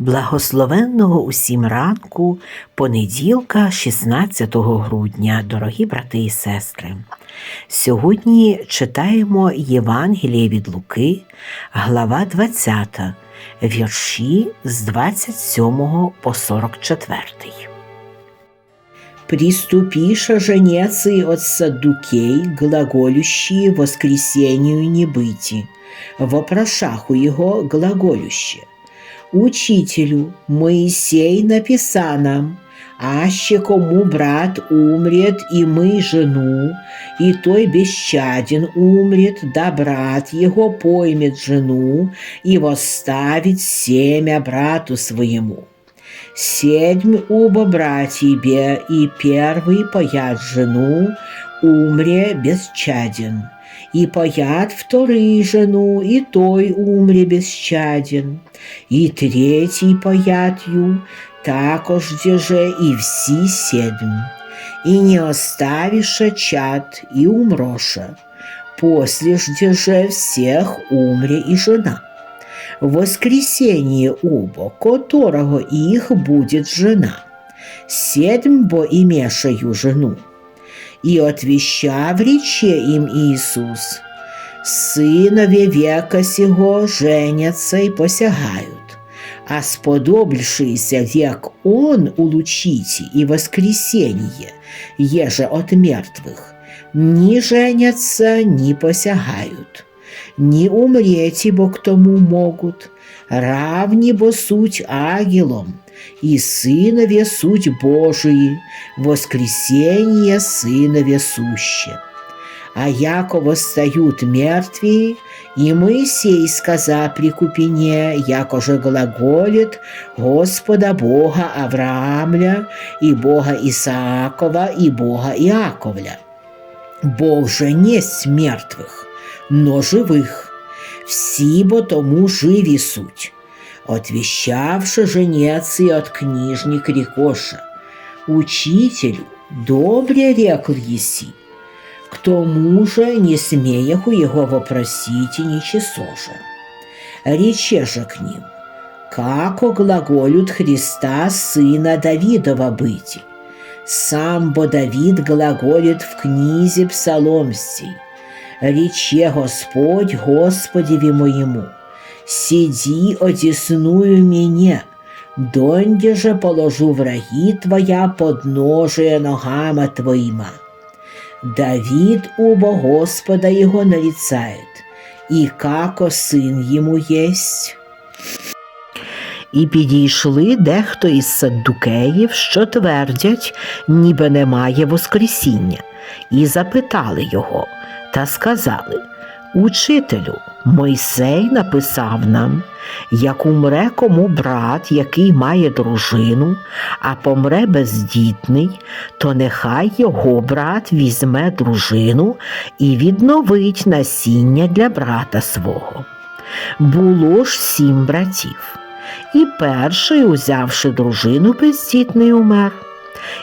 Благословенного усім ранку, понеділка, 16 грудня, дорогі брати і сестри. Сьогодні читаємо Євангеліє від Луки, глава 20, вірші з 27 по 44. Приступиша женецы от саддукей, глаголющие воскресению не быти, вопрошаху его глаголюще. Учителю, Моисей написа нам, аще кому брат умрет, и мы жену, и той бесчаден умрет, да брат его поймет жену и восставит семя брату своему. Седьм оба братья, и первый паят жену, умре бесчаден, и паят вторый жену, и той умре бесчаден, і третій паят'ю, також дєже і всі седм, і не оставиша чад, і умроша, после ж дєже всех умре и жена. Воскресение оба, которого их будет жена, седм бо имешаю жену. и отвещав рече им Иисус, сынове века сего женятся и посягают, а сподобившийся век он улучите и воскресенье, еже от мертвых, ни женятся, ни посягают. Ни умреть, бо к тому могут, равни бо суть ангелом, и сынове суть Божии, воскресение сынове суще. А яко восстают мертвые, и Моисей сказа при купине, яко же глаголит Господа Бога Авраамля, и Бога Исаакова, и Бога Иаковля. Бог же не мертвых, но живих, всі бо тому живі суть. Отвещавши женец и от книжник рекоша, Учителю, добре рекл еси, к тому же не смеяху его вопросить и ничего же. Рече же к ним, како глаголют Христа сына Давидова быти. Сам бо Давид глаголит в книзе псаломстей, рече Господь Господеві моєму, сиди одесную меня, донде же положу враги твоя подножие ногама твоима. Давид убо Господа его нарицает, и како сын ему есть. І підійшли дехто із саддукеїв, що твердять, ніби немає Воскресіння, і запитали його та сказали Учителю, Мойсей написав нам, як умре кому брат, який має дружину, а помре бездітний, то нехай його брат візьме дружину і відновить насіння для брата свого. Було ж сім братів. І перший, узявши дружину, бездітний умер.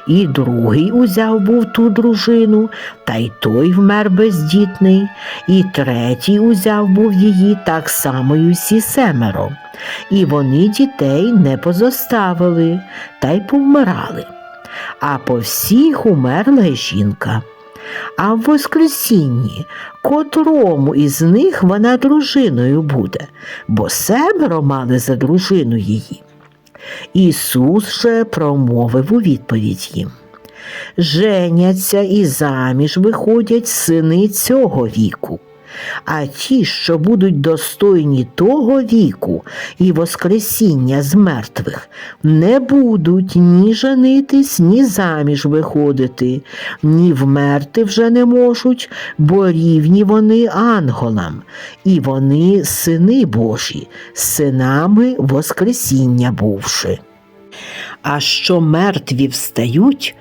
І другий узяв був ту дружину, та й той вмер бездітний, і третій узяв був її так само й усі семеро. І вони дітей не позоставили, та й повмирали. А по всіх умерла жінка. А в Воскресінні котрому із них вона дружиною буде, бо семеро мали за дружину її. Ісус же промовив у відповідь їм. Женяться і заміж виходять сини цього віку, а ті, що будуть достойні того віку і Воскресіння з мертвих, не будуть ні женитись, ні заміж виходити, ні вмерти вже не можуть, бо рівні вони анголам, і вони сини Божі, синами Воскресіння бувши. А що мертві встають,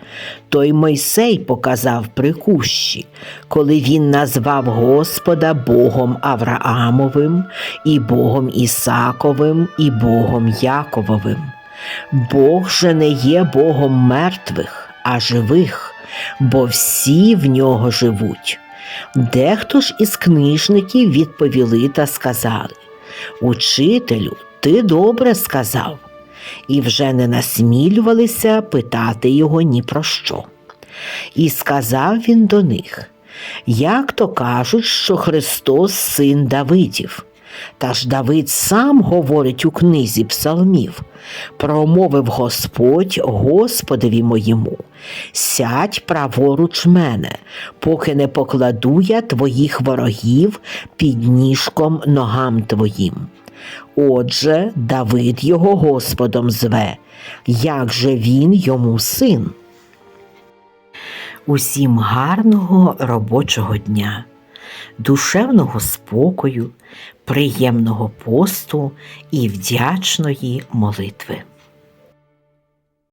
той Мойсей показав при кущі, коли він назвав Господа Богом Авраамовим, і Богом Ісаковим, і Богом Якововим. Бог же не є Богом мертвих, а живих, бо всі в нього живуть. Дехто ж із книжників відповіли та сказали Учителю, ти добре сказав. І вже не насмілювалися питати його ні про що. І сказав він до них, як то кажуть, що Христос син Давидів. Та ж Давид сам говорить у книзі псалмів, промовив Господь Господеві моєму, сядь праворуч мене, поки не покладу я твоїх ворогів під ніжком ногам твоїм. Отже, Давид його Господом зве, як же він йому син. Усім гарного робочого дня, душевного спокою, приємного посту і вдячної молитви.